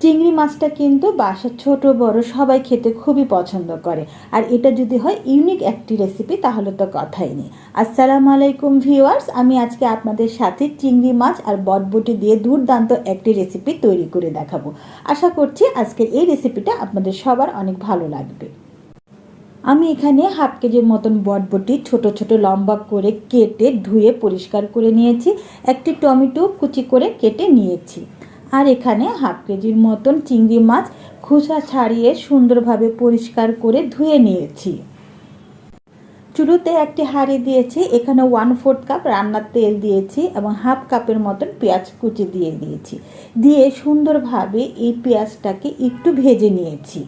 চিংড়ি মাছটা কিন্তু বাসার ছোট, বড়, সবাই খেতে খুবই পছন্দ করে। আর এটা যদি হয় ইউনিক একটি রেসিপি তাহলে তো কথাই নেই। আসসালামু আলাইকুম ভিউয়ার্স আমি আজকে আপনাদের সাথে চিংড়ি মাছ আর বটবটি দিয়ে দুর্দান্ত একটি রেসিপি তৈরি করে দেখাবো। আশা করছি আজকের এই রেসিপিটা আপনাদের সবার অনেক ভালো লাগবে। আমি এখানে হাফ কেজির মতন বটবটি ছোট ছোট, লম্বা করে কেটে ধুয়ে পরিষ্কার করে নিয়েছি। একটি টমেটো কুচি করে কেটে নিয়েছি। আর এখানে হাফ কেজির মতন চিংড়ি মাছ খোসা ছাড়িয়ে সুন্দরভাবে পরিষ্কার করে ধুয়ে নিয়েছি। চুলোতে একটি হাঁড়ি দিয়েছি, এখানে ওয়ান ফোর্থ কাপ রান্নার তেল দিয়েছি এবং হাফ কাপের মতন পেঁয়াজ কুচি দিয়ে দিয়েছি। দিয়ে সুন্দরভাবে এই পেঁয়াজটাকে একটু ভেজে নিয়েছি।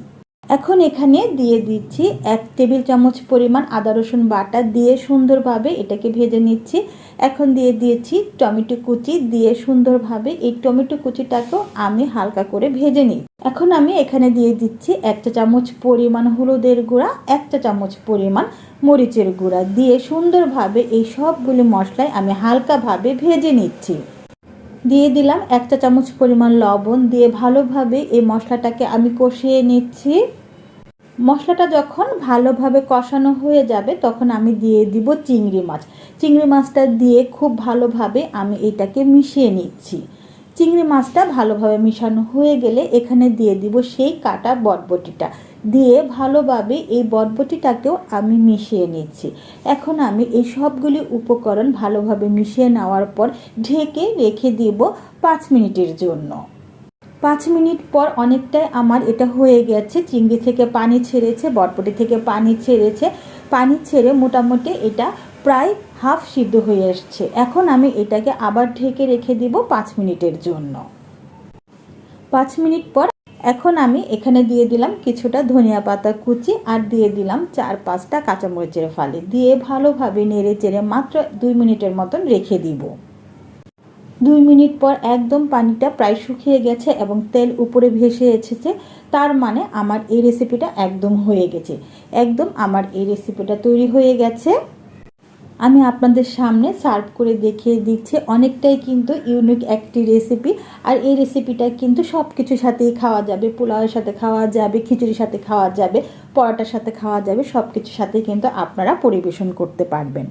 এখন এখানে দিয়ে দিচ্ছি এক টেবিল চামচ পরিমাণ আদা রসুন বাটা দিয়ে সুন্দরভাবে এটাকে ভেজে নিচ্ছি। এখন দিয়ে দিয়েছি টমেটো কুচি দিয়ে সুন্দরভাবে এই টমেটো কুচিটাকেও আমি হালকা করে ভেজে নিই। এখন আমি এখানে দিয়ে দিচ্ছি একটা চামচ পরিমাণ হলুদের গুঁড়া একটা চামচ পরিমাণ মরিচের গুঁড়া দিয়ে সুন্দরভাবে এই সবগুলি মশলায় আমি হালকাভাবে ভেজে নিচ্ছি। দিয়ে দিলাম একটা চামচ পরিমাণ লবণ দিয়ে ভালোভাবে এই মশলাটাকে আমি কষিয়ে নিচ্ছি। মশলাটা যখন ভালোভাবে কষানো হয়ে যাবে, তখন আমি দিয়ে দিব চিংড়ি মাছ। চিংড়ি মাছটা দিয়ে খুব ভালোভাবে আমি এটাকে মিশিয়ে নিচ্ছি। চিংড়ি মাছটা ভালোভাবে মিশানো হয়ে গেলে এখানে দিয়ে দিব সেই কাটা বটবটিটা। দিয়ে ভালোভাবে এই বটবটিটাকেও আমি মিশিয়ে নিচ্ছি। এখন আমি এই সবগুলি উপকরণ ভালোভাবে মিশিয়ে নেওয়ার পর ঢেকে রেখে দিব পাঁচ মিনিটের জন্য। পাঁচ মিনিট পর অনেকটাই আমার এটা হয়ে গেছে, চিংড়ি থেকে পানি ছেড়েছে বটপটি থেকে পানি ছেড়েছে। পানি ছেড়ে মোটামুটি এটা প্রায় হাফ সিদ্ধ হয়ে এসছে। এখন আমি এটাকে আবার ঢেকে রেখে দিব পাঁচ মিনিটের জন্য। পাঁচ মিনিট পর এখন আমি এখানে দিয়ে দিলাম কিছুটা ধনিয়া পাতা কুচি আর দিয়ে দিলাম চার পাঁচটা কাঁচামরিচের ফালি। দিয়ে ভালোভাবে নেড়ে চেড়ে মাত্র দুই মিনিটের মতন রেখে দিব। দুই মিনিট পর একদম পানিটা প্রায় শুকিয়ে গেছে এবং তেল উপরে ভেসে এসেছে, তার মানে আমার এই রেসিপিটা একদম হয়ে গেছে। একদম আমার এই রেসিপিটা তৈরি হয়ে গেছে। আমি আপনাদের সামনে সার্ভ করে দেখিয়ে দিচ্ছি। অনেকটাই কিন্তু ইউনিক একটি রেসিপি আর এই রেসিপিটা কিন্তু সব কিছুর সাথেই খাওয়া যাবে। পোলাওয়ের সাথে খাওয়া যাবে, খিচুড়ির সাথে খাওয়া যাবে, পরোটার সাথে খাওয়া যাবে সব কিছুর সাথে কিন্তু আপনারা পরিবেশন করতে পারবেন।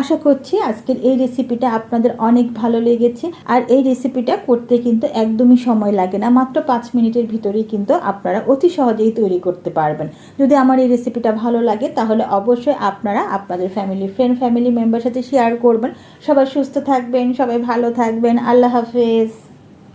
আশা করছি আজকের এই রেসিপিটা আপনাদের অনেক ভালো লেগেছে। আর এই রেসিপিটা করতে কিন্তু একদমই সময় লাগে না, মাত্র পাঁচ মিনিটের ভিতরেই কিন্তু আপনারা অতি সহজেই তৈরি করতে পারবেন। যদি আমার এই রেসিপিটা ভালো লাগে, তাহলে অবশ্যই আপনারা আপনাদের ফ্যামিলি ফ্রেন্ড ফ্যামিলি মেম্বার সাথে শেয়ার করবেন। সবাই সুস্থ থাকবেন, সবাই ভালো থাকবেন। আল্লাহ হাফেজ।